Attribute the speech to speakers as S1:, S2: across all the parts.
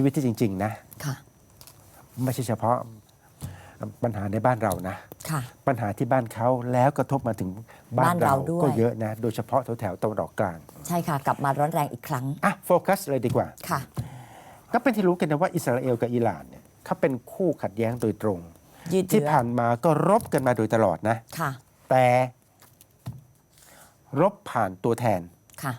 S1: ชีวิตที่จริง ๆ นะ
S2: ค่ะ
S1: ไม่ใช่เฉพาะปัญหาในบ้านเรานะ
S2: ค่ะ
S1: ปัญหาที่บ้านเขาแล้วกระทบมาถึงบ้าน
S2: บ้าน
S1: เรา
S2: เราด้วย
S1: ก็เยอะนะ โดยเฉพาะแถวแถวๆตะวันออกกลาง
S2: ใช่ค่ะ กลับมาร้อนแรงอีกครั้ง
S1: อะโฟกัสเลยดีกว่า
S2: ค่ะ
S1: ก็เป็นที่รู้กันนะว่าอิสราเอลกับอิหร่านเนี่ยเขาเป็นคู่ขัดแย้งโดยตรง
S2: ยืด
S1: ที่
S2: เยื้อ
S1: ผ่านมาก็รบกันมาโดยตลอดนะ
S2: ค่ะ
S1: แต่รบผ่านตัวแทน
S2: ค่ะ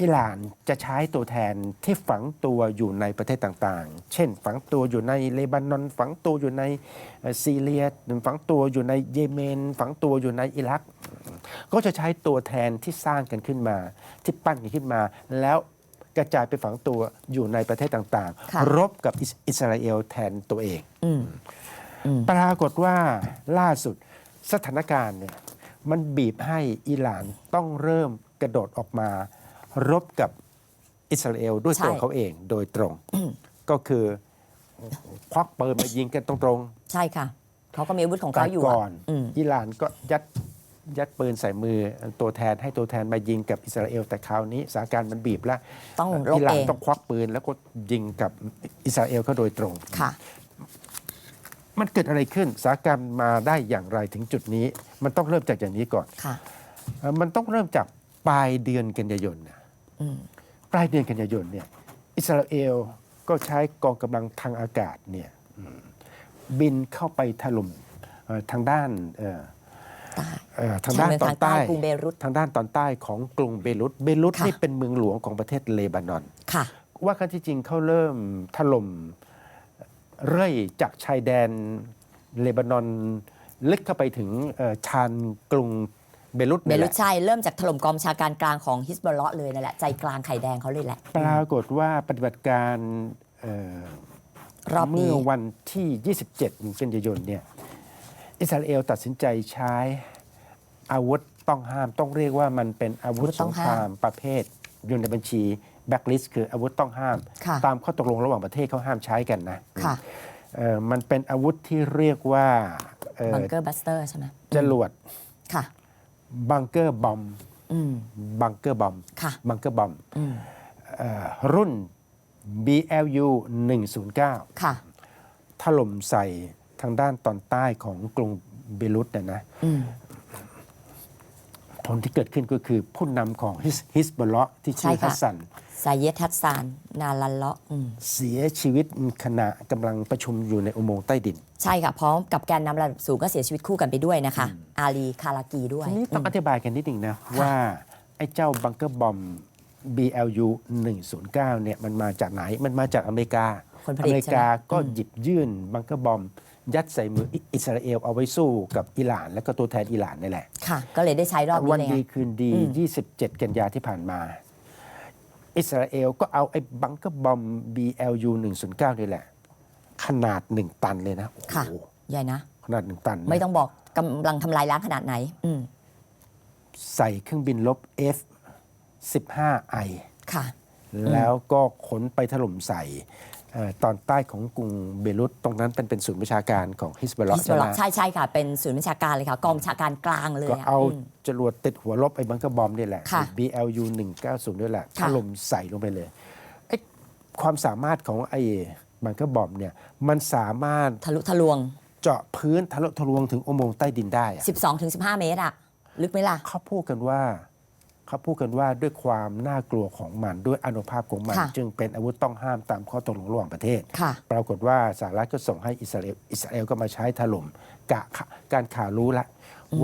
S1: อิหร่านจะใช้ตัวแทนที่ฝังตัวอยู่ในประเทศต่างๆ เช่น ฝังตัวอยู่ในเลบานอน ฝังตัวอยู่ในเอ่อซีเรีย ฝังตัวอยู่ในเยเมน ฝังตัวอยู่ในอิรัก ก็จะใช้ตัวแทนที่สร้างกันขึ้นมา ที่ปั้นกันขึ้นมา แล้วกระจายไปฝังตัวอยู่ในประเทศต่าง
S2: ค่ะ
S1: ๆรบกับอิสอิสราเอลแทนตัวเอง
S2: อืมอืม
S1: ปรากฏว่าล่าสุดสถานการณ์เนี่ยมันบีบให้อิหร่านต้องเริ่มกระโดดออกมา รบกับอิสราเอลด้วย
S2: ใช่
S1: ตัวเขาเองโดยตรง ก็คือควักปืนมายิงกันตรง
S2: ใช่ค่ะ เขาก็มีอาวุธของ
S1: ๆแต่
S2: เขาอยู่
S1: ก่อน
S2: อืม
S1: อิหร่านก็ยัดยัดปืนใส่มือตัวแทนให้ตัวแทนมายิงกับอิสราเอล แต่คราวนี้สถานการณ์มันบีบแล้ว
S2: ต้องรบ
S1: อิหร่า
S2: เอนง
S1: ต้องควักปืนแล้วก็ยิงกับอิสราเอลเขาโดยตรง
S2: ค่ะ
S1: มันเกิดอะไรขึ้นสถานการณ์มาได้อย่างไรถึงจุดนี้ มันต้องเริ่มจากอย่างนี้ก่อน
S2: ค่ะ
S1: เอ่อมันต้องเริ่มจากปลายเดือนกันยายนนะ
S2: อืม
S1: ปลายเดือนกันยายนเนี่ยอิสราเอลก็ใช้กองกำลังทางอากาศเนี่ยอืมบินเข้าไปถล่มเอ่อทางด้านเอ่อ
S2: ใต้
S1: เอ่อทางด้าน
S2: ชายเมือง
S1: ตอนใต้
S2: ทางใต้กรุงเบรุต
S1: ทางด้านตอนใต้ของกรุงเบรุตเบรุต
S2: ค่ะ
S1: นี่เป็นเมืองหลวงของประเทศเลบานอน
S2: ค่ะ
S1: ว่ากันที่จริงเขาเริ่มถล่มเรื่อยจากชายแดนเลบานอนลึกเข้าไปถึงเอ่อชานกรุง เบรุต
S2: เบ
S1: นี่แห
S2: รุ
S1: ละ
S2: ตใช่เริ่มจากถล่มกองบัญชาการกลางของฮิสบอลเลาะห์เลยนั่นแหละใจกลางไข่แดงเขาเลยแหละ
S1: ปรากฏว่าปฏิบัติการเอ่อ
S2: รอบนี้
S1: เมื่อวันที่ 27กันยายนเนี่ยอิสราเอลตัดสินใจใช้อาวุธต้องห้ามต้องเรียกว่ามันเป็นอาวุธ
S2: อาวุธ
S1: ส
S2: ต้อง
S1: ง
S2: ห้าม
S1: ครามประเภท อยู่ในบัญชีแบ็กลิสต์คืออาวุธต้องห้าม
S2: ค่ะ
S1: ตามข้อตกลงระหว่างประเทศเขาห้ามใช้กันนะ
S2: ค่ะ
S1: เอ่อมันเป็นอาวุธที่เรียกว่าเอ่อ
S2: บังเกอร์บัสเตอร์ใช่ไหม
S1: จรวด
S2: ค่ะ
S1: บังเกอร์บอม
S2: อืม
S1: บังเกอร์บอม
S2: ค่ะ
S1: บังเกอร์บอม
S2: อืม
S1: เอ่อรุ่น BLU 109
S2: ค่ะ
S1: ถล่มใส่ทางด้านตอนใต้ของกรุงเบรุตนะนะ
S2: อืม
S1: ผลที่เกิดขึ้นก็คือผู้นำของฮิสฮิสบอลเลาะที่ชื่อ
S2: ใช่ค่ะ
S1: ฮัสซัน
S2: ซาเยดทัสซานนาลันเลาะอืม
S1: เสียชีวิตขณะกำลังประชุมอยู่ในอุโมงค์ใต้ดิน
S2: ใช่ค่ะ พร้อมกับแกนนำระดับสูงก็เสียชีวิตคู่กันไปด้วยนะคะ อาลีคารากีด้วย
S1: ทีนี้ต้อง
S2: อื
S1: อ
S2: ม
S1: ธิบายกันนิดหนึ่งนะ ว่า ไอ้เจ้าบังเกอร์บอม BLU 109เนี่ยมันมาจากไหนมันมาจากอเมริกา
S2: คนผ
S1: อ
S2: ลิต
S1: เมริกา
S2: ใช่ไหม
S1: ก็
S2: อืม
S1: หยิบยื่นบังเกอร์บอม ยัดใส่มืออิอิสราเอลเอาไว้สู้กับอิหร่าน และก็ตัวแทนอิหร่านนี่แหละ
S2: ค่ะ ก็เลยได้ใช้รอบนี้
S1: วัน
S2: เลยไง
S1: ดีคืนดี
S2: อืม
S1: 27 กันยาที่ผ่านมา อิสราเอลก็เอาไอ้บังเกอร์บอม BLU 109 นี่แหละ ขนาด 1 ตันเลยนะโอ้
S2: ค่ะ
S1: โห
S2: ใหญ่นะ
S1: ขนาด 1 ตันนะ
S2: ไม่ต้องบอกกำลังทำลายล้างขนาดไหน อืม
S1: ใส่เครื่องบินลบ F 15I
S2: ค่ะ
S1: แล้วก็ขนไปถล่มใส่เอ่อ ตอนใต้ของกรุงเบรุตตรงนั้นเป็นเป็นศูนย์ประชาการของฮิสบอล
S2: ฮิสบอ
S1: ใช่
S2: ล
S1: ไหม
S2: ใช่ใช่ค่ะ เป็นศูนย์บัญชาการเลยค่ะ กองบัญชาการกลางเลย
S1: ก็ะเอา
S2: ม
S1: จรวดติดหัวลบไอ้บังเกอร์บอมนี่แหละ
S2: ค่ะ
S1: BLU 190นี่แหละถ
S2: ค่ะ
S1: ล่มใส่ลงไปเลยไอ้ความสามารถของไอ้บังเกอร์บอมเนี่ยมันสามารถ
S2: ทะลุทะลวง
S1: เจาะพื้นทะลุทะลวงถึงอุโมงค์ใต้ดินได้อะ
S2: 12-15 เมตรอะลึกไหมล่ะ
S1: เขาพูดกันว่า เขาพูดกันว่าด้วยความน่ากลัวของมันด้วยอานุภาพของมัน
S2: ค่ะ
S1: จึงเป็นอาวุธต้องห้ามตามข้อตกลงระหว่างประเทศ
S2: ค่ะ
S1: ปรากฏว่าสหรัฐก็ส่งให้อิสราเอลอิสราเอลก็มาใช้ถล่มกะขะการข่าวรู้ละ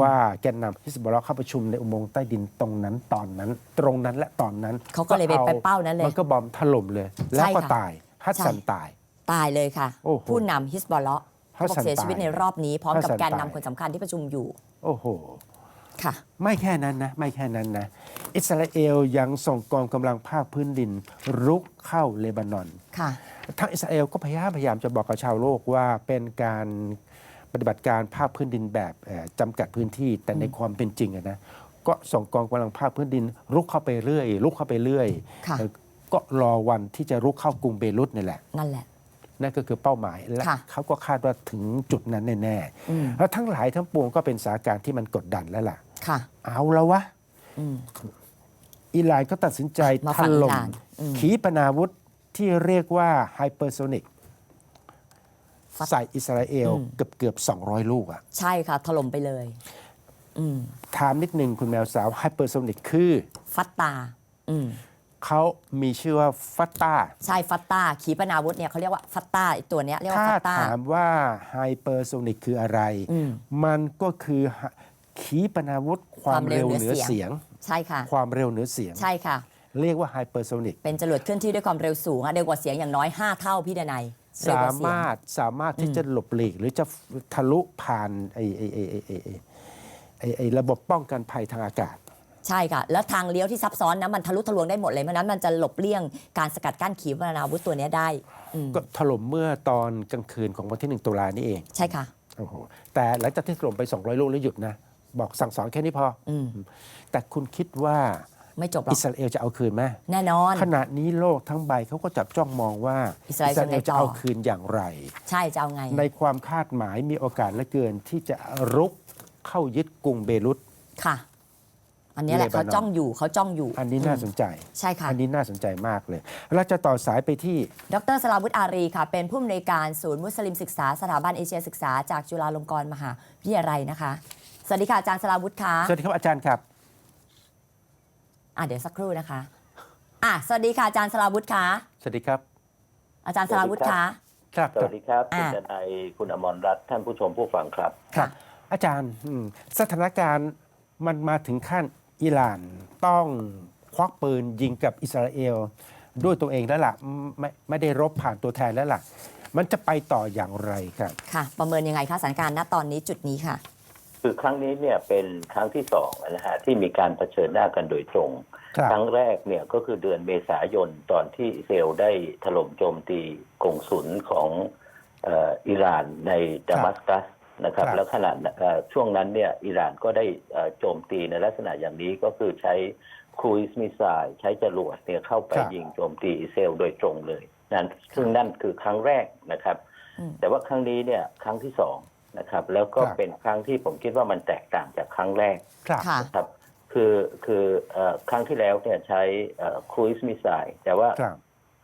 S1: ว่าแกนนำฮิสบอลเลาะห์เข้าประชุมในอุโมงค์ใต้ดินตรงนั้นตอนนั้น ตรงนั้นและตอนนั้น
S2: เขาก็เลยไปเป้านั้นเลย
S1: มันก็บอมถล่มเลย แล้วก็
S2: ค่ะ
S1: ตายฮัสซัน
S2: ใช่
S1: ตาย
S2: ตายเลยค่ะ
S1: โอ้โห
S2: ผู้นำฮิสบอลเลาะห์
S1: ฮัส
S2: บอก
S1: ซัน
S2: เสียชีวิต
S1: ตาย
S2: ในรอบนี้พร้อมกับ
S1: ฮัสซัน
S2: แกนนำ
S1: ตาย
S2: คนสำคัญที่ประชุมอยู่
S1: โอ้โห
S2: ค่ะ
S1: ไม่แค่นั้นนะ ไม่แค่นั้นนะ อิสราเอลยังส่งกองกำลังภาคพื้นดิน รุกเข้าเลบานอน
S2: ค่ะ
S1: ทางอิสราเอลก็พยายามพยายามจะบอกกับชาวโลกว่าเป็นการปฏิบัติการภาคพื้นดินแบบเอ่อจำกัดพื้นที่ แต่ในความเป็นจริงอะนะก็ส่งกองกำลังภาคพื้นดิน รุกเข้าไปเรื่อยรุกเข้าไปเรื่อย
S2: ค่ะ
S1: เอ่อก็รอวันที่จะรุกเข้ากรุงเบรุตนี่แหละ
S2: นั่นแหละ
S1: นั่นก็คือเป้าหมาย และ
S2: ค่ะ
S1: เขาก็คาดว่าถึงจุดนั้นแน่
S2: อืม
S1: ๆแล้วทั้งหลายทั้งปวงก็เป็นสถานการณ์ที่มันกดดันแล้วล่ะ
S2: ค่ะ
S1: เอาแล้ววะ
S2: อืม
S1: อิหร่านก็ตัดสินใจ
S2: มา
S1: ถ
S2: ฝั่งอิ
S1: ล่ม
S2: หร่านอืม
S1: ขีปนาวุธที่เรียกว่าไฮเปอร์โซนิก
S2: ฟัด
S1: ใส่อิสราเอล
S2: อืม
S1: เกือบเกือบ200 ลูกอะ
S2: ใช่ค่ะ ถล่มไปเลย อืม
S1: ถามนิดนึงคุณแมวสาวไฮเปอร์โซนิกคือ
S2: ฟัตตา อืม
S1: เขามีชื่อว่าฟัตตา
S2: ใช่ฟัตตาขีปนาวุธเนี่ยเขาเรียกว่าฟัตตาตัวเนี้ยเรียกว่าฟัตตา
S1: ถามว่าไฮเปอร์โซนิกคืออะไร
S2: ม
S1: มันก็คือขีปนาวุธความเร็วเหนือเสียง
S2: ใช่ค่ะ
S1: ความเร็วเหนือเสียง
S2: ใช่ค่ะ
S1: เรียกว่าไฮเปอร์โซนิก
S2: เป็นจรวดเคลื่อนที่ด้วยความเร็วสูงอะเร็วกว่าเสียงอย่างน้อย 5 เท่าพี่ดนัย
S1: สามารถสามารถที่จะหลบหลีก หรือจะทะลุผ่านไอ้ไอ้ไอ้ไอ้ไอ้ไอ้ระบบป้องกันภัยทางอากาศ
S2: ใช่ค่ะ แล้วทางเลี้ยวที่ซับซ้อนนะมันทะลุทะลวงได้หมดเลยเพราะฉะนั้นมันจะหลบเลี่ยงการสกัดกั้นขีปนาวุธตัวเนี้ยได้อืม
S1: ก็ถล่มเมื่อตอนกลางคืนของวันที่ 1 ตุลานี่เอง
S2: ใช่ค่ะ
S1: โอ้โห แต่หลังจากที่ถล่มไป 200 ลูกแล้วหยุดนะ บอกสั่งสอนแค่นี้พอ
S2: อืม
S1: แต่คุณคิดว่า
S2: ไม่จบหรอ
S1: อิ
S2: ก
S1: สราเอลจะเอาคืนไหม
S2: แน่นอน
S1: ขณะนี้โลกทั้งใบเขาก็จับจ้องมองว่า
S2: อิสราเอลจะไงต่อ
S1: จะเอาคืนอย่างไร
S2: ใช่จะเอาไง
S1: ในความคาดหมายมีโอกาสเหลือเกินที่จะรุกเข้ายึดกรุงเบรุต
S2: ค่ะ อันเนี้ยแหละ
S1: เลบานอน
S2: เขาจ้องอยู่เขาจ้องอยู่
S1: อันนี้น่าสนใจ
S2: ใช่ค่ะ
S1: อันนี้น่าสนใจมากเลย เราจะต่อสายไปที่
S2: ดรสลาวุฒิอารีค่ะ เป็นผู้อำนวยการศูนย์มุสลิมศึกษาสถาบันเอเชียศึกษาจากจุฬาลงกรณ์มหาวิทยาลัยนะคะ สวัสดีค่ะอาจารย์สลาวุฒิค่ะ
S1: สวัสดีครับอาจารย์ครับ
S2: อะเดี๋ยวสักครู่นะคะอะสวัสดีค่ะอาจารย์สลาวุฒิค่ะ
S1: สวัสดีครับ
S2: อาจารย์สลาวุฒิค่ะ
S1: ครับ
S3: สวัสดีครับ
S2: อ่า
S3: คุณทนายคุณอมรรัตน์ท่านผู้ชมผู้ฟังครับ
S1: ครับ อาจารย์อืมสถานการณ์มันมาถึงขั้น อิหร่านต้องควักปืนยิงกับอิสราเอลด้วยตัวเองแล้วล่ะไม่ไม่ได้รบผ่านตัวแทนแล้วล่ะ มันจะไปต่ออย่างไรครับ
S2: ค่ะ ประเมินยังไงคะสถานการณ์ณตอนนี้จุดนี้ค่ะ
S3: คือครั้งนี้เนี่ยเป็นครั้งที่สองนะฮะที่มีการเผชิญหน้ากันโดยตรง
S1: ครับ
S3: ครั้งแรกเนี่ยก็คือเดือนเมษายนตอนที่อิสราเอลได้ถล่มโจมตีกงสุลของเอ่ออิหร่านในดามัสกัส นะครับ
S1: ครับ
S3: แล้วขณะเอ่อช่วงนั้นเนี่ยอิหร่านก็ได้เอ่อโจมตีในลักษณะอย่างนี้ก็คือใช้ครูซมิสไซล์ใช้จรวดเนี่ยเข้าไป
S1: ครับ
S3: ยิงโจมตีอิสราเอลโดยตรงเลยนั่นซึ่งนั่นคือครั้งแรกนะครับ
S2: อืม
S3: แต่ว่าครั้งนี้เนี่ยครั้งที่สองนะครับ แล้วก็
S1: ครับ
S3: เป็นครั้งที่ผมคิดว่ามันแตกต่างจากครั้งแรก
S1: ครับ
S2: ค่ะ
S3: นะครับคือคือเอ่อครั้งที่แล้วเนี่ยใช้ครูซมิสไซล์แต่ว่า
S1: ครับ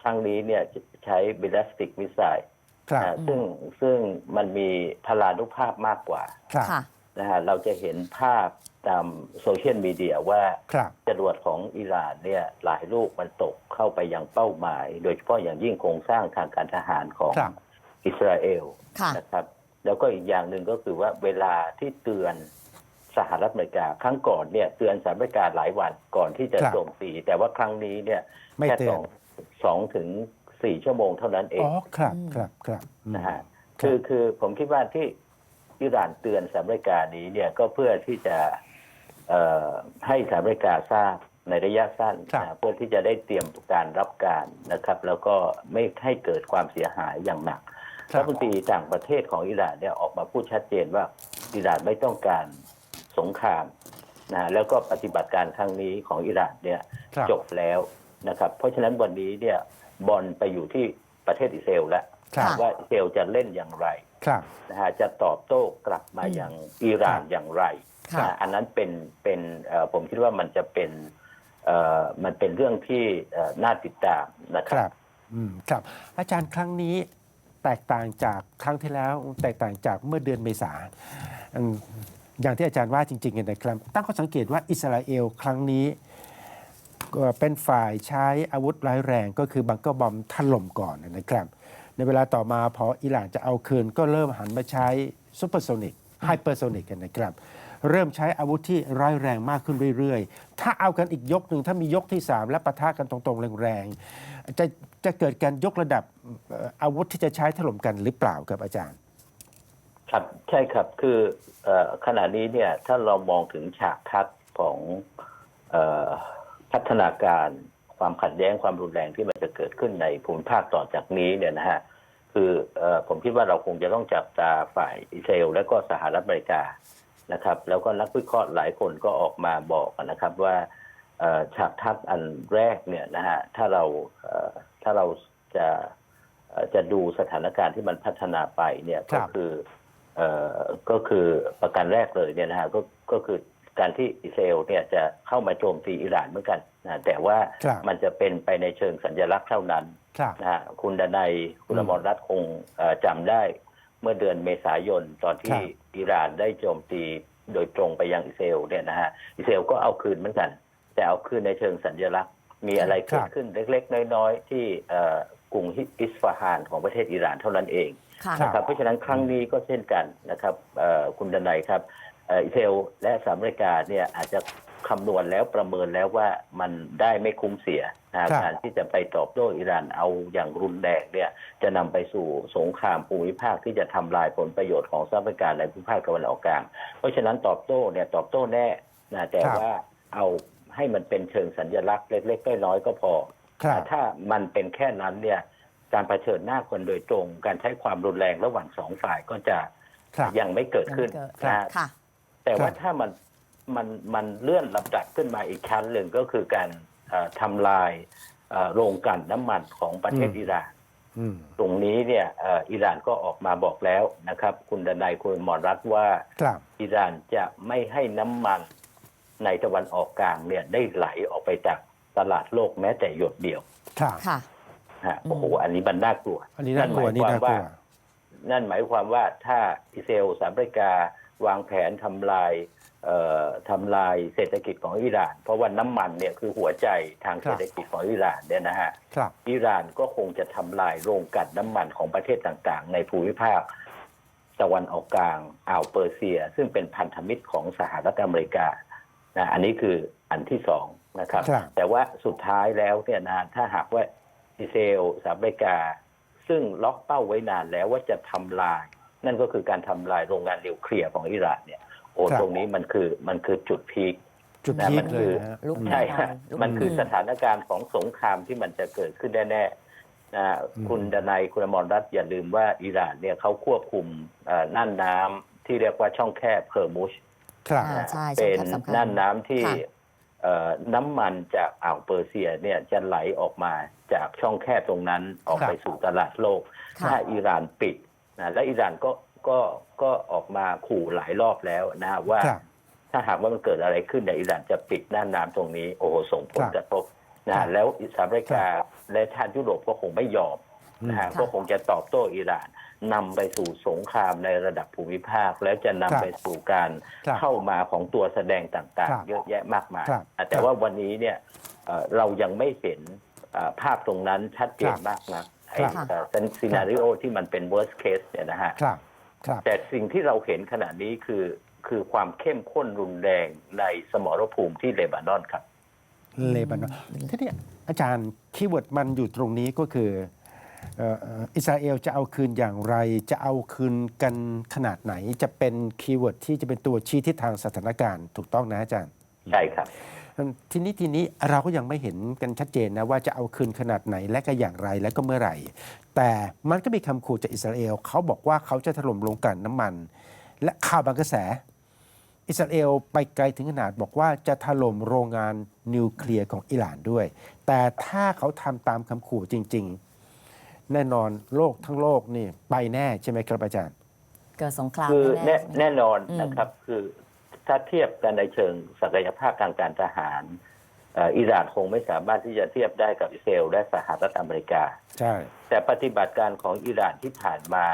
S3: ครั้งนี้เนี่ยใช้บิลสติกมิสไซ ล์
S1: ครับ
S3: ซึ่งซึ่งมันมีพลานุภาพมากกว่า
S1: ครับ
S2: ค่ะ
S3: นะฮะเราจะเห็นภาพตามโซเชียลมีเดียว่า
S1: ครับ
S3: จรวดของอิหร่านเนี่ยหลายลูกมันตกเข้าไปยังเป้าหมาย โดยเฉพาะอย่างยิ่งโครงสร้างทางการทหารของ
S1: ครับ
S3: อิสราเอล
S2: ค่ะ
S3: นะครับ แล้วก็อีกอย่างหนึ่งก็คือว่าเวลาที่เตือนสหรัฐอเมริกาครั้งก่อนเนี่ยเตือนสหรัฐอเมริกาหลายวันก่อนที่จะ
S1: ครับ
S3: โจมตี แต่ว่าครั้งนี้เนี่ย
S1: ไม่
S3: แค่
S1: เตื
S3: ส
S1: อ
S3: อนงสองถึง สี่ชั่วโมงเท่านั้นเอง
S1: อ๋อครับ
S2: อืม
S1: ครับครับอืม
S3: นะฮะ
S1: ครับ
S3: คือคือผมคิดว่าที่อิหร่านเตือนสหรัฐอเมริกานี้เนี่ยก็เพื่อที่จะเอ่อให้สหรัฐอเมริกาทราบในระยะสั้น
S1: ครับ
S3: นะเพื่อที่จะได้เตรียมการรับการนะครับ แล้วก็ไม่ให้เกิดความเสียหายอย่างหนัก
S1: ครั
S3: รับฐมนตรีต่างประเทศของอิหร่านเนี่ยออกมาพูดชัดเจนว่าอิหร่านไม่ต้องการสงครามนะแล้วก็ปฏิบัติการครั้งนี้ของอิหร่านเนี่ย
S1: ครับ
S3: จบแล้วนะครับ เพราะฉะนั้นวันนี้เนี่ย บอลไปอยู่ที่ประเทศอิสราเอลแล้ว
S1: ครับ
S3: ว่าอิสราเอลจะเล่นอย่างไร
S1: ครับ
S3: นะฮะจะตอบโต้กลับมา
S2: อืม
S3: อย่างอิหร่าน
S1: ครับ
S3: อย่างไร
S2: ค่ะ
S3: นะอันนั้นเป็นเป็นเอ่อผมคิดว่ามันจะเป็นเอ่อมันเป็นเรื่องที่เอ่อน่าติดตามนะค
S1: ครับ รับอืมครับ อาจารย์ครั้งนี้แตกต่างจากครั้งที่แล้ว แตกต่างจากเมื่อเดือนเมษาอืมอย่างที่อาจารย์ว่าจริงๆเนี่ยนะครับ ตั้งข้อสังเกตว่าอิสราเอลครั้งนี้ก็ เป็นฝ่ายใช้อาวุธร้ายแรงก็คือบังเกอร์บอมถล่มก่อนนะครับ ในเวลาต่อมาพออิหร่านจะเอาคืนก็เริ่มหันมาใช้ซูเปอร์โซนิกไฮเปอร์โซนิกกันนะครับ เริ่มใช้อาวุธที่ร้ายแรงมากขึ้นเรื่อยๆ ถ้าเอากันอีกยกหนึ่งถ้ามียกที่ 3 และปะทะกันตรงๆแรงๆจะจะเกิดการยกระดับอาวุธที่จะใช้ถล่มกันหรือเปล่าครับอาจารย์
S3: ครับใช่ครับคืออขณะนี้เนี่ยถ้าเรามองถึงฉากทัศน์ของ พัฒนาการความขัดแย้งความรุนแรงที่มันจะเกิดขึ้นในภูมิภาคต่อจากนี้เนี่ยนะฮะคือออผมคิดว่าเราคงจะต้องจับตาฝ่ายอิสราเอลและก็สหรัฐอเมริกานะครับ แล้วก็นักวิเคราะห์หลายคนก็ออกมาบอกนะครับว่าฉากทัศน์อันแรกเนี่ยนะฮะถ้าเราถ้าเราจะจะดูสถานการณ์ที่มันพัฒนาไปเนี่ยก็คือออก็คือประการแรกเลยเนี่ยนะฮะก็ก็คือ การที่อิสราเอลเนี่ยจะเข้ามาโจมตีอิหร่านเหมือนกันนะแต่ว่า
S1: ครับ
S3: มันจะเป็นไปในเชิงสัญลักษณ์เท่านั้น
S1: ครับ
S3: นะฮะคุณดนัยคุณอมรรัตน์คงเอ่อจำได้ เมื่อเดือนเมษายนตอน
S1: ค
S3: ที่
S1: รับ
S3: อิหร่านได้โจมตีโดยตรงไปยังอิสราเอลเนี่ยนะฮะอิสราเอลก็เอาคืนเหมือนกัน แต่เอาคืนในเชิงสัญลักษณ์ มีอะไรเกิดขึ้นเล็ก ๆ น้อยๆที่เอ่อกรุงอิสฟาฮานของประเทศอิหร่านเท่านั้นเอง
S2: ค่ะ
S1: ครับ
S3: นะครับเพราะฉะนั้นครั้งนี้ก็เช่นกันนะครับเอ่อคุณดนัยครับเอ่ออิสราเอลและสหรัฐอเมริกาเนี่ยอาจจะคำนวณแล้วประเมินแล้วว่ามันได้ไม่คุ้มเสียนะฮะ
S1: ครับ
S3: การที่จะไปตอบโต้อิหร่านเอาอย่างรุนแรงเนี่ยจะนำไปสู่สงครามภูมิภาคที่จะทำลายผลประโยชน์ของสหรัฐอเมริกาในภูมิภาคตะวันออกกลาง เพราะฉะนั้นตอบโต้เนี่ยตอบโต้แน่นะแต่
S1: ครับ
S3: ว่าเอาให้มันเป็นเชิงสัญลักษณ์เล็กๆน้อยๆก็พอ
S1: ครับ
S3: ถ้ามันเป็นแค่นั้นเนี่ยการเผชิญหน้าคนโดยตรง การใช้ความรุนแรงระหว่างสองฝ่ายก็จะ
S1: ครับ
S3: ยังไม่เกิดขึ้น
S2: ยังไม่เกิด
S3: นะฮะ
S2: ค่ะ
S3: แต่ว่า
S1: ครับ
S3: ถ้ามันมันมันเลื่อนลำดับขึ้นมาอีกชั้นหนึ่งก็คือการเอ่อทำลายเอ่อโรงกลั่นน้ำมันของประเทศ
S1: อืม
S3: อิหร่าน
S1: อืม
S3: ตรงนี้เนี่ยเอ่ออิหร่านก็ออกมาบอกแล้วนะครับ คุณดนายคุณหมอรัฐว่า
S1: ครับ
S3: อิหร่านจะไม่ให้น้ำมันในตะวันออกกลางเนี่ยได้ไหลออกไปจากตลาดโลกแม้แต่หยดเดียว
S1: ครับ
S2: ค่ะ
S3: ฮะ
S2: อืม
S3: โอ้โหอันนี้มันน่ากลัว
S1: อันนี้น่ากลัว
S3: ห
S1: นี่
S3: มาย
S1: น่า
S3: ความ
S1: กลั
S3: ว่า
S1: ว
S3: นั่นหมายความว่าถ้าอิสราเอลสหรัฐอเมริกา วางแผนทำลายเอ่อทำลายเศรษฐกิจของอิหร่าน เพราะว่าน้ำมันเนี่ยคือหัวใจทาง
S1: ครับ
S3: เศรษฐกิจของอิหร่านเนี่ยนะฮะ
S1: ครับ
S3: อิหร่านก็คงจะทำลายโรงกลั่นน้ำมันของประเทศต่างๆ ในภูมิภาคตะวันออกกลางอ่าวเปอร์เซีย ซึ่งเป็นพันธมิตรของสหรัฐอเมริกานะอันนี้คืออันที่สองนะครับ
S1: ครับ
S3: แต่ว่าสุดท้ายแล้วเนี่ยนะถ้าหากว่าอิสราเอลสหรัฐอเมริกา ซึ่งล็อกเป้าไว้นานแล้วว่าจะทำลาย นั่นก็คือการทำลายโรงงานนิวเคลียร์ของอิหร่านเนี่ยโอ้
S1: ครับ
S3: ตรงนี้มันคือมันคือจุดพีค
S1: จุด
S3: นะ
S1: พี
S3: มั
S1: คน
S3: คื
S1: เลย
S3: อ
S1: นะฮะ
S2: ลุก
S1: อืม
S3: ใช่
S2: แน่นอน
S3: ฮะ
S2: ลูก
S3: มันคือ
S2: อืม
S3: สถานการณ์ของสงครามที่มันจะเกิดขึ้นแน่ๆนะคุณดนัยคุณอมรรัตน์อย่าลืมว่าอิหร่านเนี่ยเขาควบคุมเอ่อน่านน้ำที่เรียกว่าช่องแคบเพอร์มุช
S1: ครับ
S2: อ่าใช่
S3: เป็น
S2: สำคัญ
S3: น่านน้ำที่
S2: ค่ะ
S3: เอ่อน้ำมันจากอ่าวเปอร์เซียเนี่ยจะไหลออกมาจากช่องแคบตรงนั้นออกไปสู่ตลาดโลก
S2: ค่ะ
S3: ถ้าอิหร่านปิด นะและอิหร่านก็ก็ก็ออกมาขู่หลายรอบแล้วนะว่า
S1: ครับ
S3: ถ้าหากว่ามันเกิดอะไรขึ้นเนี่ยอิหร่านจะปิดน่านน้ำตรงนี้โอ้โหส่งผล
S1: ครับ
S3: กระทบ
S1: ครั
S3: นะ
S1: บ
S3: แล้วสหรัฐอเมริกาและชาติยุโรปก็คงไม่ยอมนะฮะ
S2: ค่ะ
S3: ก็คงจะตอบโต้อิหร่านนำไปสู่สงครามในระดับภูมิภาค แล้วจะนำ
S1: ครับ
S3: ไปสู่การ
S1: ครับ
S3: เข้ามาของตัวแสดงต่าง
S1: ครับ
S3: ๆ เยอะแยะมากมาย
S1: ครับ
S3: อะแต่
S1: ครับ
S3: ว่าวันนี้เนี่ยเอ่อเรายังไม่เห็นเอ่อภาพตรงนั้นชัดเจน
S1: ครับ
S3: มากนะไอ้
S1: ครับ
S3: เอ่อซีนารีโอที่มันเป็น worst case เนี่ยนะฮะ
S1: ครับครับ
S3: แต่สิ่งที่เราเห็นขณะนี้คือคือความเข้มข้นรุนแรงในสมรภูมิที่เลบานอนครับ
S1: เลบานอนทีนี้อาจารย์คีย์เวิร์ดมันอยู่ตรงนี้ก็คือเอ่อเอ่ออิสราเอลจะเอาคืนอย่างไร จะเอาคืนกันขนาดไหน จะเป็นคีย์เวิร์ดที่จะเป็นตัวชี้ทิศทางสถานการณ์ถูกต้องนะอาจารย์
S3: ใช่ครับ
S1: ทีนี้ทีนี้เราก็ยังไม่เห็นกันชัดเจนนะว่าจะเอาคืนขนาดไหนและก็อย่างไรและก็เมื่อไหร่ แต่มันก็มีคำขู่จากอิสราเอลเขาบอกว่าเขาจะถล่มโรงกลั่นน้ำมัน และข่าวบางกระแส อิสราเอลไปไกลถึงขนาดบอกว่าจะถล่มโรงงานนิวเคลียร์ของอิหร่านด้วย แต่ถ้าเขาทำตามคำขู่จริง ๆ แน่นอนโลกทั้งโลกนี่ไปแน่ใช่ไหมครับอาจารย์
S2: เกิดสงคราม
S3: คือ
S2: แน่
S3: แน่แน่นอน
S2: อืม
S3: นะครับคือ ถ้าเทียบกันในเชิงศักยภาพทางการทหารเอ่ออิหร่านคงไม่สามารถที่จะเทียบได้กับอิสราเอลและสหรัฐอเมริกา
S1: ใช่
S3: แต่ปฏิบัติการของอิหร่านที่ผ่านมา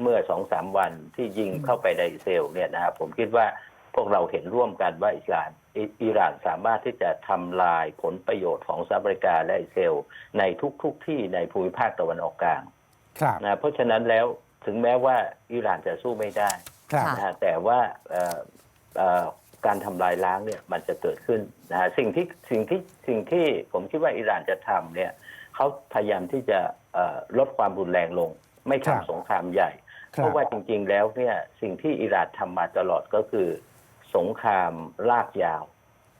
S3: เมื่อสองสามวันที่ยิงเข้าไปในอิสราเอลเนี่ยนะครับผมคิดว่าพวกเราเห็นร่วมกันว่าอิหร่านอิอิหร่านสามารถที่จะทำลายผลประโยชน์ของสหรัฐอเมริกาและอิสราเอลในทุกๆทที่ในภูมิภาคตะวันออกกลาง
S1: ครับ
S3: นะเพราะฉะนั้นแล้วถึงแม้ว่าอิหร่านจะสู้ไม่ได้
S1: ครับ
S3: นะฮะแต่ว่าเอ่อเอ่อ การทำลายล้างเนี่ยมันจะเกิดขึ้นนะฮะสิ่งที่สิ่งที่สิ่งที่ผมคิดว่าอิหร่านจะทำเนี่ยเขาพยายามที่จะเอ่อลดความรุนแรงลง ไม่
S1: ครับ
S3: ทำสงครามใหญ่
S1: ค
S3: เพ
S1: รับ
S3: ราะว่าจริง ๆ แล้วเนี่ยสิ่งที่อิหร่านทำมาตลอดก็คือ สงครามลากยาว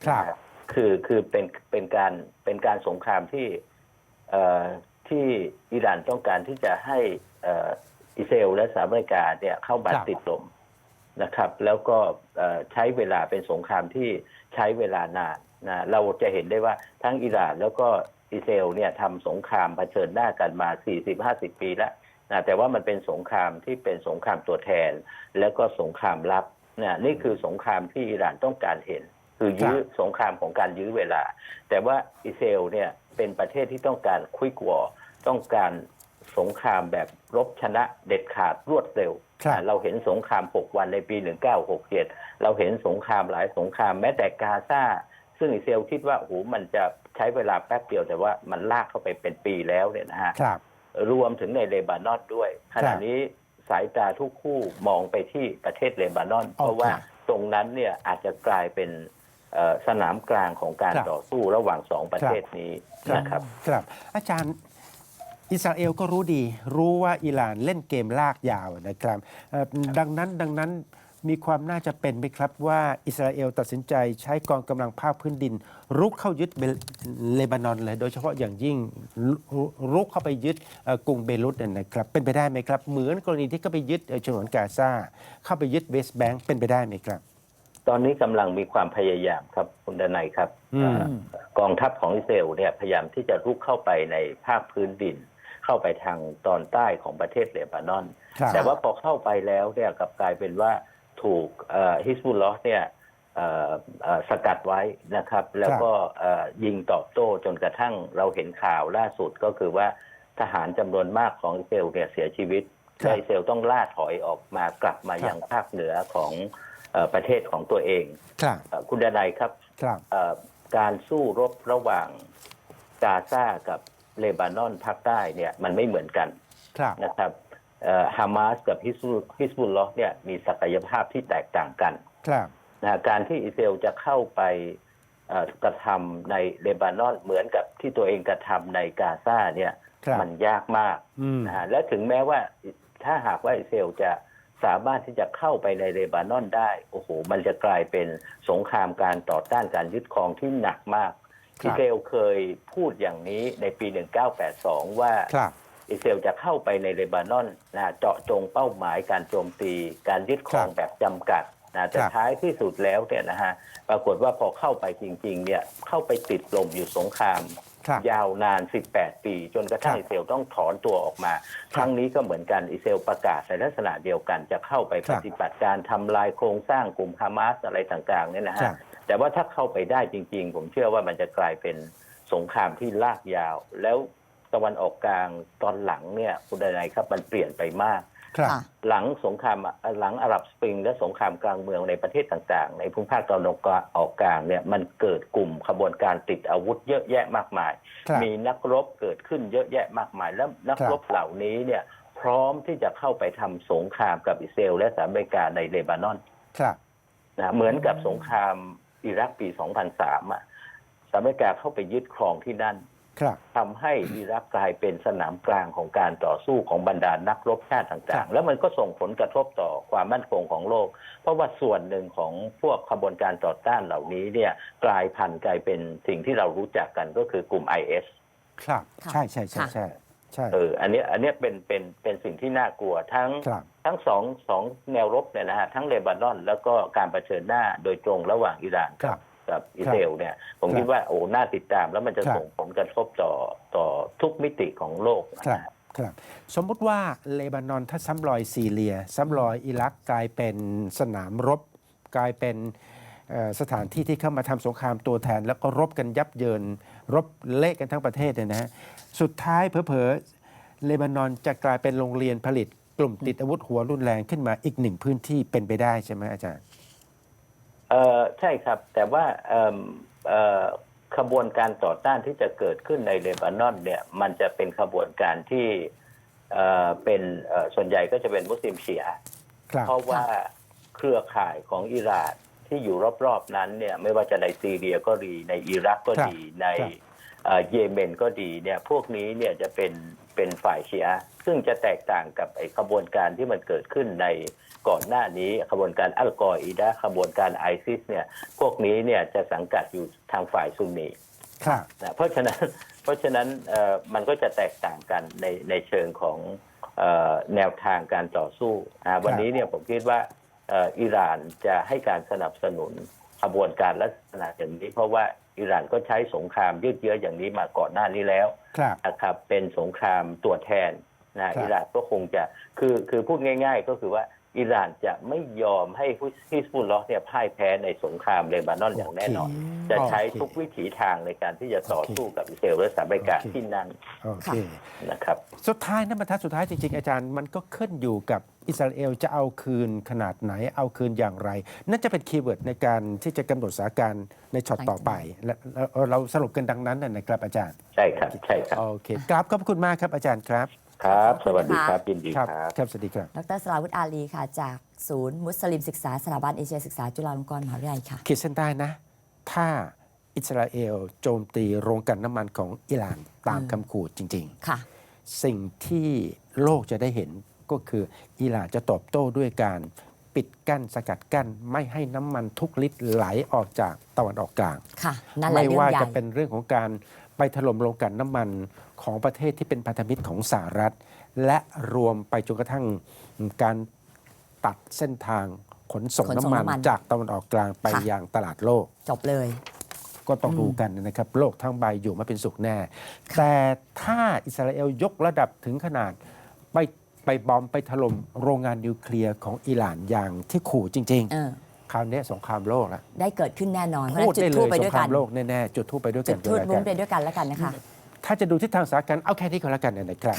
S1: ครับ
S3: นะฮะคือคือเป็นเป็นการเป็นการสงครามที่เอ่อที่อิหร่านต้องการที่จะให้เอ่ออิสราเอลและสหรัฐอเมริกาเนี่ยเข้ามา
S1: ครับ
S3: ติดลม นะครับ แล้วก็ใช้เวลาเป็นสงครามที่ใช้เวลานานนะเราจะเห็นได้ว่าทั้งอิหร่านแล้วก็อิสราเอลเนี่ยทำสงครามเผชิญหน้ากันมา 40-50 ปีแล้วนะแต่ว่ามันเป็นสงครามที่เป็นสงครามตัวแทน แล้วก็สงครามลับนะนี่คือสงครามที่อิหร่านต้องการเห็น คือยื้อสงครามของการยื้อเวลา แต่ว่าอิสราเอลเนี่ยเป็นประเทศที่ต้องการควิกวอร์ต้องการสงครามแบบรบชนะเด็ดขาดรวดเร็ว เราเห็นสงคราม6วันในปี1967เราเห็นสงครามหลายสงครามแม้แต่กาซาซึ่งอิสราเอลคิดว่าโอ้โหมันจะใช้เวลาแป๊บเดียวแต่ว่ามันลากเข้าไปเป็นปีแล้วเนี่ยนะฮะ
S1: ครับ
S3: รวมถึงในเลบานอนด้วยขณะนี้สายตาทุกคู่มองไปที่ประเทศเลบานอน เพราะว่าตรงนั้นเนี่ยอาจจะกลายเป็นเอ่อสนามกลางของการ
S1: ครับ
S3: ต่อสู้ระหว่างสองประเทศนี้นะครับ
S1: ครับ อาจารย์ อิสราเอลก็รู้ดีรู้ว่าอิหร่านเล่นเกมลากยาวนะครับเอ่อดังนั้นดังนั้นมีความน่าจะเป็นไหมครับว่าอิสราเอลตัดสินใจใช้กองกำลังภาคพื้นดิน รุกเข้ายึดเบลเลบานอนเลย โดยเฉพาะอย่างยิ่งรุรุกเข้าไปยึดเอ่อกรุงเบรุตเนี่ยนะครับ เป็นไปได้ไหมครับ เหมือนกรณีที่เข้าไปยึดเอ่อฉนวนกาซาเข้าไปยึดเวสต์แบงก์เป็นไปได้ไหมครับ
S3: ตอนนี้กำลังมีความพยายามครับคุณดนัยครับ
S1: อืม
S3: เอ่อกองทัพของอิสราเอลเนี่ยพยายามที่จะรุกเข้าไปในภาคพื้นดิน เข้าไปทางตอนใต้ของประเทศเลบานอน
S1: ครับ
S3: แต่ว่าพอเข้าไปแล้วเนี่ยกลับกลายเป็นว่าถูกฮิสบุลลอห์เนี่ยเอ่อเอ่อสกัดไว้นะครับ แล้วก็เอ่อยิงตอบโต้จนกระทั่งเราเห็นข่าวล่าสุดก็คือว่าทหารจำนวนมากของอิสราเอลเนี่ยเสียชีวิต
S1: ครับ
S3: และอิสราเอลต้องล่าถอยออกมากลับมา
S1: ครับ
S3: ยังภาคเหนือของเอ่อประเทศของตัวเอง
S1: ครับ
S3: เอ่อคุณดนัยครับ
S1: ครับ
S3: เอ่อการสู้รบระหว่างกาซากับ เลบานอนภาคใต้เนี่ยมันไม่เหมือนกัน
S1: ครับ
S3: นะครับฮามาสกับฮิสบุฮิสบุลลอห์เนี่ยมีศักยภาพที่แตกต่างกัน
S1: ครับ
S3: นะการที่อิสราเอลจะเข้าไปเอ่อกระทำในเลบานอนเหมือนกับที่ตัวเองกระทำในกาซาเนี่ย
S1: ครับ
S3: มันยากมาก
S1: อืม
S3: นะฮะและถึงแม้ว่าถ้าหากว่าอิสราเอลจะสามารถที่จะเข้าไปในเลบานอนได้ โอ้โห มันจะกลายเป็นสงครามการต่อต้านการยึดครองที่หนักมาก
S1: ครับ
S3: อิสราเอลเคยพูดอย่างนี้ในปี 1982 ว่า
S1: ครับ
S3: อิสราเอลจะเข้าไปในเลบานอนนะเจาะจงเป้าหมายการโจมตีการยึดครอง
S1: ครับ
S3: แบบจำกัดนะแต่
S1: ครับ
S3: ท้ายที่สุดแล้วเนี่ยนะฮะปรากฏว่าพอเข้าไปจริง ๆ เนี่ยเข้าไปติดลมอยู่สงคราม
S1: ครับ
S3: ยาวนาน 18 ปี จนกระทั่ง
S1: ครับ
S3: อิสราเอลต้องถอนตัวออกมา ครั้งนี้ก็เหมือนกันอิสราเอลประกาศในลักษณะเดียวกันจะเข้าไป
S1: ครั
S3: ป
S1: บ
S3: ฏิบัติการทำลายโครงสร้างกลุ่มฮามาสอะไรต่างๆเนี่ยนะ
S1: ครั
S3: ฮะ
S1: บ
S3: แต่ว่าถ้าเข้าไปได้จริง ๆ ผมเชื่อว่ามันจะกลายเป็นสงครามที่ลากยาว แล้วตะวันออกกลางตอนหลังเนี่ยคุณดนายครับมันเปลี่ยนไปมาก
S1: ครับ
S2: ค่ะ
S3: หลังสงครามหลังอาหรับสปริง และสงครามกลางเมืองในประเทศต่างๆ ในภูมิภาคตะวันออกกลางเนี่ยมันเกิดกลุ่มขบวนการติดอาวุธเยอะแยะมากมาย
S1: ครับ
S3: มีนักรบเกิดขึ้นเยอะแยะมากมาย แล้วนัก
S1: ครับ
S3: รบเหล่านี้เนี่ยพร้อมที่จะเข้าไปทำสงครามกับอิสราเอลและสหรัฐอเมริกาในเลบานอน
S1: ครับ
S3: นะเหมือนกับสงคราม อิรักปี 2003อะสหรัฐอเมริกาเข้าไปยึดครองที่นั่น
S1: ครับ
S3: ทำให้อิรักกลายเป็นสนามกลางของการต่อสู้ของบรรดานักรบชาติ
S1: ครั
S3: ต่าง
S1: บ
S3: ๆแล้วมันก็ส่งผลกระทบต่อความมั่นคงของโลก เพราะว่าส่วนหนึ่งของพวกขบวนการต่อต้านเหล่านี้เนี่ยกลายพันธุ์กลายเป็นสิ่งที่เรารู้จักกันก็คือกลุ่ม IS
S1: ครับ
S2: ค่ะ
S1: ใช่ใช่ใช่
S2: ค่ะ
S1: ใช่ ใช่
S3: เอออันเนี้ยอันเนี้ยเป็นเป็นเป็นสิ่งที่น่ากลัวทั้ง
S1: ครับ
S3: ทั้งสองสองแนวรบเนี่ยนะฮะทั้งเลบานอน แล้วก็การเผชิญหน้าโดยตรงระหว่างอิหร่าน
S1: ค
S3: กั
S1: รั
S3: บบกับอิสราเอลเนี่ย ผม
S1: ครับ
S3: คิดว่าโอ้น่าติดตามแล้วมันจะ
S1: ครับ
S3: ส่งผลกระทบต่อต่อทุกมิติของโลกนะ
S1: ครับ
S3: ฮะ
S1: ครับ สมมุติว่าเลบานอนถ้าซ้ำรอยซีเรีย ซ้ำรอยอิรักกลายเป็นสนามรบ กลายเป็นเอ่อสถานที่ที่เข้ามาทำสงครามตัวแทน แล้วก็รบกันยับเยิน รบเละกันทั้งประเทศเนี่ยนะฮะสุดท้ายเผลอๆเลบานอนจะกลายเป็นโรงเรียนผลิต กลุ่มติดอาวุธหัวรุนแรงขึ้นมาอีกหนึ่งพื้นที่เป็นไปได้ใช่ไหมอาจารย์
S3: เออใช่ครับ แต่ว่าเอิ่มเอ่อขบวนการต่อต้านที่จะเกิดขึ้นในเลบานอนเนี่ยมันจะเป็นขบวนการที่เอ่อเป็นเอ่อส่วนใหญ่ก็จะเป็นมุสลิมเชียร์
S1: ครับ
S3: เพราะว่าเครือข่ายของอิหร่าน ที่อยู่รอบๆนั้นเนี่ยไม่ว่าจะในซีเรียก็ดีในอิรักก็ดีใน
S1: ครับ
S3: เอ่อเยเมนก็ดีเนี่ยพวกนี้เนี่ยจะเป็นเป็นฝ่ายชีอะห์ซึ่งจะแตกต่างกับไอ้ขบวนการที่มันเกิดขึ้นในก่อนหน้านี้ขบวนการอัลกออิดะห์ขบวนการไอซิสเนี่ยพวกนี้เนี่ยจะสังกัดอยู่ทางฝ่ายซุนนี
S1: ครับ
S3: นะเพราะฉะนั้นเพราะฉะนั้นเอ่อมันก็จะแตกต่างกันในในเชิงของเอ่อแนวทางการต่อสู้นะวันนี้เนี่ยผมคิดว่าเอ่ออิหร่านจะให้การสนับสนุนขบวนการลักษณะอย่างนี้ เพราะว่าอิหร่านก็ใช้สงครามยืดเยื้ออย่างนี้มาก่อนหน้านี้แล้ว
S1: ครับ
S3: นะครับเป็นสงครามตัวแทน
S1: ครั
S3: นะ
S1: บ
S3: อิหร่านก็คงจะคือคือพูดง่าย ๆ ก็คือว่า อิหร่านจะไม่ยอมให้ฮิสบุลลอฮ์เนี่ยพ่ายแพ้ในสงครามเลบานอนอย่างแน่นอน จะใช้
S1: โอเค
S3: ทุกวิถีทางในการที่จะต่อ
S1: โอเค
S3: สู้กับอิสราเอลและสหรัฐอเมริกา
S1: โอเค
S3: ที่นั่น
S1: โอเค
S3: นะครับ
S1: สุดท้ายนะบรรทัดสุดท้ายจริงๆ อาจารย์มันก็ขึ้นอยู่กับอิสราเอลจะเอาคืนขนาดไหนเอาคืนอย่างไร นั่นจะเป็นคีย์เวิร์ดในการที่จะกำหนดสถานการณ์ในช็อตต่อไป และและเราสรุปกันดังนั้นนะนะครับอาจารย์
S3: ใช่ครับใช่ครับ
S1: โอเคกราบขอบคุณมากครับอาจารย์ครับ
S3: ครับ
S2: ขอบคุณ
S3: สวัสดีครับ
S2: ค่ะ
S3: ยินดี
S1: ครับ
S3: ครับ
S1: ครับ สวัสดีครับ
S2: ดรสราวุธอาลีค่ะ จากศูนย์มุสลิมศึกษาสถาบันเอเชียศึกษาจุฬาลงกรณ์มหาวิทยาลัยค่ะ
S1: ขีดเส้นใต้นะ ถ้าอิสราเอลโจมตีโรงกลันน้ำมันของอิหร่านตาม
S2: อืม
S1: คำขู่จริง
S2: ค่ะ
S1: ๆ สิ่งที่โลกจะได้เห็นก็คืออิหร่านจะตอบโต้ด้วยการปิดกั้นสกัดกั้น ไม่ให้น้ำมันทุกลิตรไหลออกจากตะวันออกกลาง
S2: ค่ะ นั่นแหละ
S1: ไม่
S2: เรื่อง
S1: ว่า
S2: ใหญ่
S1: จะเป็นเรื่องของการไปถล่มโรงกลันน้ำมัน ของประเทศที่เป็นพันธมิตรของสหรัฐ และรวมไปจนกระทั่งการตัดเส้นทางขนส่ง
S2: ขนส่ง
S1: น้ำมัน
S2: น้ำมัน
S1: จากตะวันออกกลางไป
S2: ค่ะ
S1: ยังตลาดโลก
S2: จบเลย
S1: ก็ต้อง
S2: อืม
S1: ดูกันนะครับ โลกทั้งใบอยู่มาเป็นสุขแน่ แต่ถ้าอิสราเอลยกระดับถึงขนาดไปไปบอมไปถล่มโรงงานนิวเคลียร์ของอิหร่านอย่างที่ขู่จริง
S2: เออ
S1: ๆคราวนี้สงครามโลกละ
S2: ได้เกิดขึ้นแน่นอนเพราะฉะ
S1: พู
S2: นั้
S1: ด
S2: นจุด
S1: ได้เล
S2: ทูบ
S1: ย
S2: ไป
S1: ส
S2: ด้ว
S1: ง
S2: ย
S1: ค
S2: กั
S1: รานมโลกแน่ๆจุดทูบไปด้วย
S2: จุ
S1: กั
S2: ด
S1: น
S2: ทูบ
S1: ก็แล้ว
S2: บุ้
S1: กั
S2: ง
S1: น
S2: ไปด้วยกันแล้วกันนะคะ
S1: ถ้าจะดูทิศทางสถานการณ์เอาแค่นี้ก็แล้วกันนะครับ